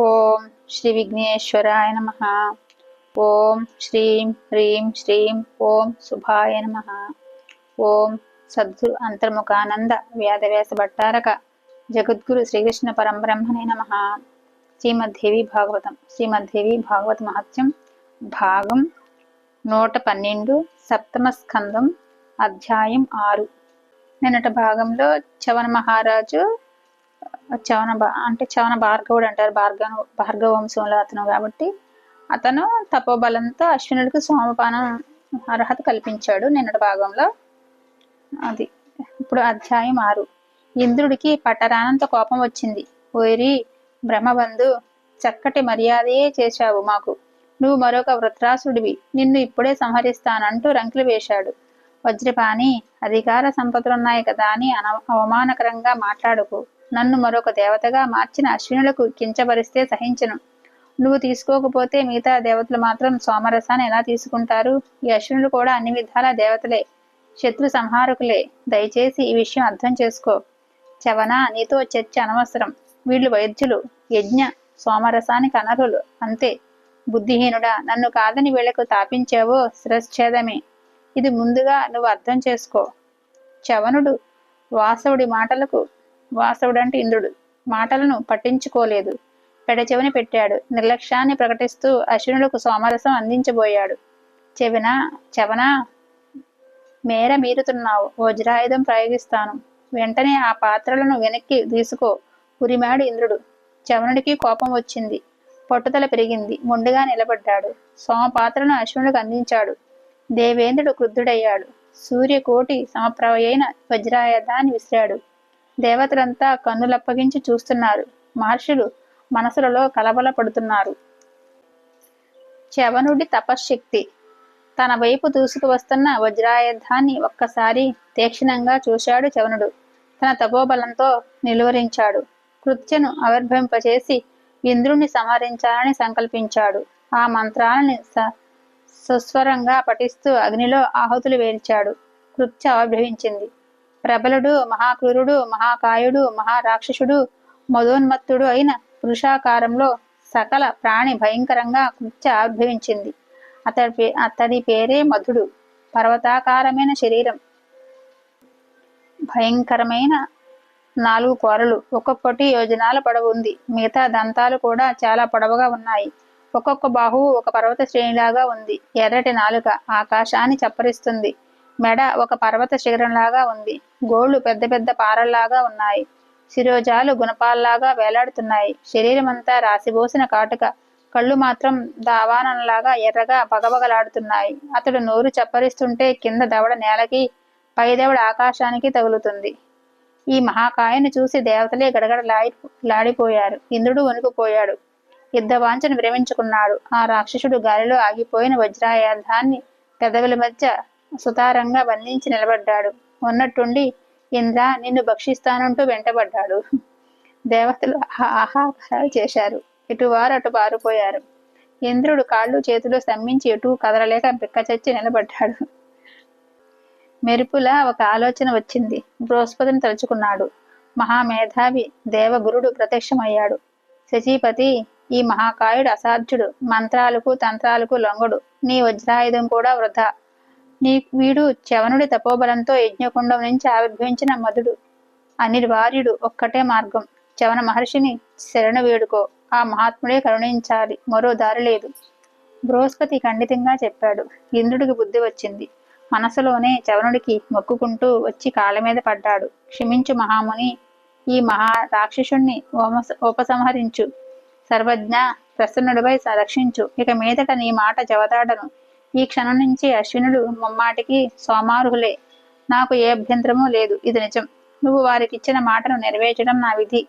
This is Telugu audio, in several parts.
ఓం శ్రీ విఘ్నేశ్వరాయ నమ. ఓం శ్రీం హ్రీం శ్రీం ఓం శుభాయ నమ. ఓం సద్గురు అంతర్ముఖానంద వ్యాధవ్యాస భట్టారక జగద్గురు శ్రీకృష్ణ పరంబ్రహ్మణే నమ. శ్రీమద్దేవి భాగవతం. శ్రీమద్దేవి భాగవత మహత్యం భాగం నూట పన్నెండు సప్తమ స్కందం అధ్యాయం ఆరు. నిన్నటి భాగంలో చవన మహారాజు చవన అంటే చవన భార్గవుడు అంటారు. భార్గవ భార్గవ వంశంలో అతను కాబట్టి అతను తపోబలంతో అశ్వినుడికి సోమపానం అర్హత కల్పించాడు నిన్నటి భాగంలో. అది ఇప్పుడు అధ్యాయం ఆరు. ఇంద్రుడికి పట్టరానంత కోపం వచ్చింది. ఓరి బ్రహ్మబంధు చక్కటి మర్యాదయే చేశావు మాకు. నువ్వు మరొక వృత్రాసుడివి. నిన్ను ఇప్పుడే సంహరిస్తానంటూ రంకులు వేశాడు. వజ్రపాణి అధికార సంపదలున్నాయి కదా అని అన అవమానకరంగా మాట్లాడుకు. నన్ను మరొక దేవతగా మార్చిన అశ్వినులకు కించపరిస్తే సహించను. నువ్వు తీసుకోకపోతే మిగతా దేవతలు మాత్రం సోమరసాన్ని ఎలా తీసుకుంటారు? ఈ అశ్వినులు కూడా అన్ని విధాల దేవతలే. శత్రు సంహారకులే. దయచేసి ఈ విషయం అర్థం చేసుకో. చవన నీతో చర్చ అనవసరం. వీళ్ళు వైద్యులు యజ్ఞ సోమరసానికి అనర్హులు. అంతే. బుద్ధిహీనుడా నన్ను కాదని వీళ్ళకు తాపించావో శిరశ్చేదమే ఇది ముందుగా నువ్వు అర్థం చేసుకో. చవనుడు వాసవుడి మాటలకు వాసవుడు అంటే ఇంద్రుడు. మాటలను పట్టించుకోలేదు. పెడచెవిని పెట్టాడు. నిర్లక్ష్యాన్ని ప్రకటిస్తూ అశ్వినులకు సోమరసం అందించబోయాడు. చెవిన చవనా మేర మీరుతున్నావు. వజ్రాయుధం ప్రయోగిస్తాను. వెంటనే ఆ పాత్రలను వెనక్కి తీసుకో. ఉరిమాడు ఇంద్రుడు. చవనుడికి కోపం వచ్చింది. పట్టుదల పెరిగింది. మొండిగా నిలబడ్డాడు. సోమ పాత్రను అశ్వినుడికి అందించాడు. దేవేంద్రుడు క్రుద్ధుడయ్యాడు. సూర్యకోటి సమప్రవయైన వజ్రాయుధాన్ని విసిరాడు. దేవతలంతా కన్నులప్పగించి చూస్తున్నారు. మహర్షులు మనసులలో కలబల పడుతున్నారు చవనుడి తపశ్శక్తి. తన వైపు దూసుకు వస్తున్న వజ్రాయుధాన్ని ఒక్కసారి తీక్షణంగా చూశాడు చవనుడు తన తపోబలంతో నిలువరించాడు. కృత్యను ఆవిర్భవింపచేసి ఇంద్రుణ్ణి సంహరించాలని సంకల్పించాడు. ఆ మంత్రాలని సుస్వరంగా పఠిస్తూ అగ్నిలో ఆహుతులు వేల్చాడు. కృత్య ఆవిర్భవించింది. ప్రబలుడు మహాక్రూరుడు మహాకాయుడు మహారాక్షసుడు మదోన్మత్తుడు అయిన పురుషాకారంలో సకల ప్రాణి భయంకరంగా కృత్య ఆవిర్భవించింది. అతడి అతడి పేరే మధుడు. పర్వతాకారమైన శరీరం. భయంకరమైన నాలుగు కోరలు. ఒక్కొక్కటి యోజనాల పొడవు ఉంది మిగతా దంతాలు కూడా చాలా పొడవుగా ఉన్నాయి. ఒక్కొక్క బాహువు ఒక పర్వత శ్రేణిలాగా ఉంది. ఎర్రటి నాలుక ఆకాశాన్ని చప్పరిస్తుంది. మెడ ఒక పర్వత శిఖరంలాగా ఉంది. గోళ్ళు పెద్ద పెద్ద పారల్లాగా ఉన్నాయి. శిరోజాలు గుణపాల్లాగా వేలాడుతున్నాయి. శరీరం అంతా రాసిబోసిన కాటుక. కళ్ళు మాత్రం దావానంలాగా ఎర్రగా పగబగలాడుతున్నాయి అతడు నోరు చప్పరిస్తుంటే కింద దవడ నేలకి పైదేవుడ ఆకాశానికి తగులుతుంది. ఈ మహాకాయను చూసి దేవతలే గడగడ లాయి లాడిపోయారు ఇంద్రుడు వణుకుపోయాడు. యుద్ధవాంఛను విరమించుకున్నాడు. ఆ రాక్షసుడు గాలిలో ఆగిపోయిన వజ్రాయుధాన్ని పెదవుల మధ్య సుతారంగా బంధించి నిలబడ్డాడు. ఉన్నట్టుండి ఇంద్ర నిన్ను భక్షిస్తానంటూ వెంటబడ్డాడు. దేవతలు ఆహాకారాలు చేశారు. ఇటువారు అటు పారిపోయారు. ఇంద్రుడు కాళ్ళు చేతులు స్తంభించి ఎటు కదలలేక బిక్కచచ్చి నిలబడ్డాడు. మెరుపులా ఒక ఆలోచన వచ్చింది. బృహస్పతిని తలుచుకున్నాడు. మహామేధావి దేవగురుడు ప్రత్యక్షమయ్యాడు. శచీపతి ఈ మహాకాయుడు అసాధ్యుడు. మంత్రాలకు తంత్రాలకు లొంగడు. నీ వజ్రాయుధం కూడా వృధా. నీ వీడు చవనుడి తపోబలంతో యజ్ఞకుండం నుంచి ఆవిర్భవించిన మధుడు అనిర్వార్యుడు ఒక్కటే మార్గం. చవన మహర్షిని శరణు వేడుకో. ఆ మహాత్ముడే కరుణించాలి. మరో దారి లేదు. బృహస్పతి ఖండితంగా చెప్పాడు. ఇంద్రుడికి బుద్ధి వచ్చింది. మనసులోనే చవనుడికి మొక్కుకుంటూ వచ్చి కాళ్ళ మీద పడ్డాడు. క్షమించు మహాముని. ఈ మహా రాక్షసుణ్ణి ఉపసంహరించు. సర్వజ్ఞ ప్రసన్నుడిపై రక్షించు ఇక మీదట నీ మాట జవదాడను ఈ క్షణం నుంచి అశ్వినుడు ముమ్మాటికి సోమార్హులే నాకు ఏ అభ్యంతరమూ లేదు. ఇది నిజం. నువ్వు వారికి ఇచ్చిన మాటను నెరవేర్చడం నా విధి.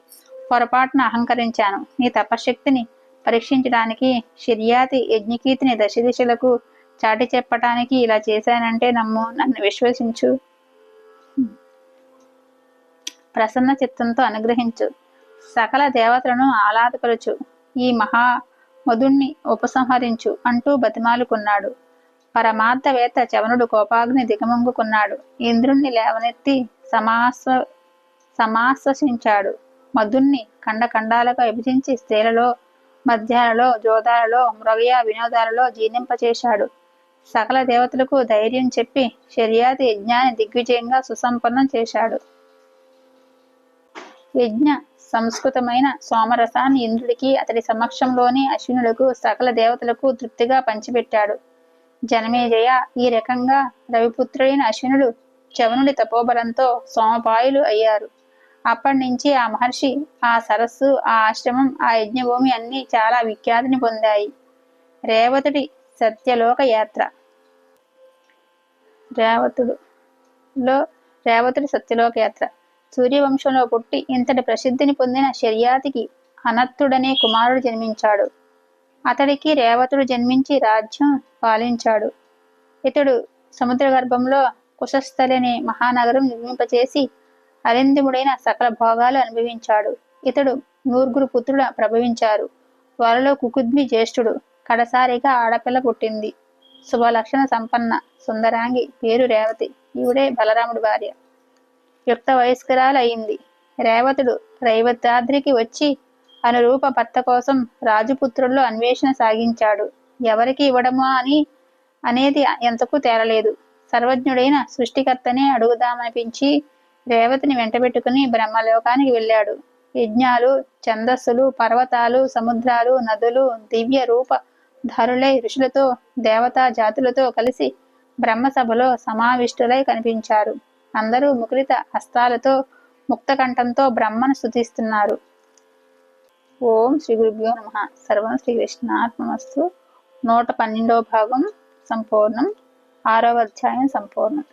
పొరపాటున అహంకరించాను. నీ తపశక్తిని పరీక్షించడానికి షిర్యాతి యజ్ఞకీర్తిని దశ దిశలకు చాటి చెప్పటానికి ఇలా చేశానంటే నమ్ము. నన్ను విశ్వసించు. ప్రసన్న చిత్తంతో అనుగ్రహించు. సకల దేవతలను ఆహ్లాదపరచు. ఈ మహా మధుణ్ణి ఉపసంహరించు అంటూ బతిమాలుకున్నాడు. పరమార్థవేత్త చవనుడు కోపాగ్ని దిగమొంగుకున్నాడు. ఇంద్రుణ్ణి లేవనెత్తి సమాస్వ సమాశ్వసించాడు. మధుణ్ణి ఖండఖండాలుగా విభజించి స్త్రీలలో మధ్యాలలో జోదాలలో మృగయ వినోదాలలో జీర్ణింపచేశాడు. సకల దేవతలకు ధైర్యం చెప్పి శర్యాది యజ్ఞాన్ని దిగ్విజయంగా సుసంపన్నం చేశాడు. యజ్ఞ సంస్కృతమైన సోమరసాన్ని ఇంద్రుడికి అతడి సమక్షంలోని అశ్వినులకు సకల దేవతలకు తృప్తిగా పంచిపెట్టాడు. జనమేజయ ఈ రకంగా రవిపుత్రుడైన అశ్వినుడు చవనుడి తపోబలంతో సోమపాయులు అయ్యారు. అప్పటి నుంచి ఆ మహర్షి ఆ సరస్సు ఆ ఆశ్రమం ఆ యజ్ఞభూమి అన్ని చాలా విఖ్యాతిని పొందాయి. రేవతుడి సత్యలోక యాత్ర. రేవతుడు లో రేవతుడి సత్యలోక యాత్ర. సూర్యవంశంలో పుట్టి ఇంతటి ప్రసిద్ధిని పొందిన శర్యాతికి అనత్తుడనే కుమారుడు జన్మించాడు. అతడికి రేవతుడు జన్మించి రాజ్యం పాలించాడు. ఇతడు సముద్ర గర్భంలో కుశస్థలి అనే మహానగరం నిర్మింపచేసి అరిందిముడైన సకల భోగాలు అనుభవించాడు. ఇతడు నూరుగురు పుత్రుడు ప్రభవించారు. వారిలో కుకుద్మి జ్యేష్ఠుడు కడసారిగా ఆడపిల్ల పుట్టింది. శుభలక్షణ సంపన్న సుందరాంగి పేరు రేవతి ఈవిడే బలరాముడి భార్య. యుక్త వయస్కరాలు అయింది రేవతుడు రైవతాద్రికి వచ్చి అనురూప భర్త కోసం రాజపుత్రుల్లో అన్వేషణ సాగించాడు. ఎవరికి ఇవ్వడమా అని అనేది ఎంతకు తేలలేదు. సర్వజ్ఞుడైన సృష్టికర్తనే అడుగుదామనిపించి రేవతిని వెంటబెట్టుకుని బ్రహ్మలోకానికి వెళ్ళాడు. యజ్ఞాలు ఛందస్సులు పర్వతాలు సముద్రాలు నదులు దివ్య రూప ధరులై ఋషులతో దేవతా జాతులతో కలిసి బ్రహ్మసభలో సమావిష్టులై కనిపించారు. అందరూ ముకులిత హస్తాలతో ముక్తకంఠంతో బ్రహ్మను స్థుతిస్తున్నారు ఓం శ్రీ గురుభ్యో నమ. సర్వం శ్రీకృష్ణాత్మస్తు నూట పన్నెండవ భాగం సంపూర్ణం. ఆరవ అధ్యాయం సంపూర్ణం.